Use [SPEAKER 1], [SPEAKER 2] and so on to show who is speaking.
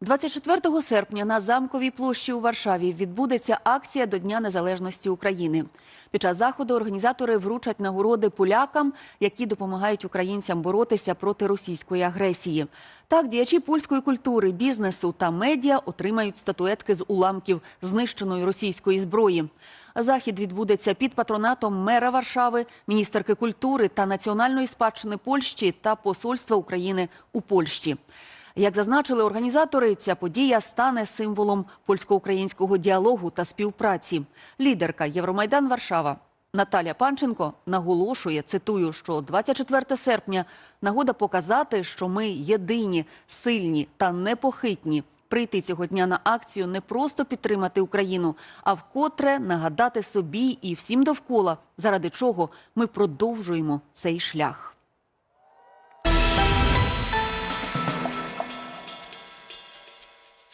[SPEAKER 1] 24 серпня на замковій площі у Варшаві відбудеться акція до Дня Незалежності України. Під час заходу організатори вручать нагороди полякам, які допомагають українцям боротися проти російської агресії. Так, діячі польської культури, бізнесу та медіа отримають статуетки з уламків знищеної російської зброї. Захід відбудеться під патронатом мера Варшави, міністерки культури та національної спадщини Польщі та посольства України у Польщі. Як зазначили організатори, ця подія стане символом польсько-українського діалогу та співпраці. Лідерка Євромайдан Варшава Наталя Панченко наголошує, цитую, що 24 серпня нагода показати, що ми єдині, сильні та непохитні. Прийти цього дня на акцію не просто підтримати Україну, а вкотре нагадати собі і всім довкола, заради чого ми продовжуємо цей шлях.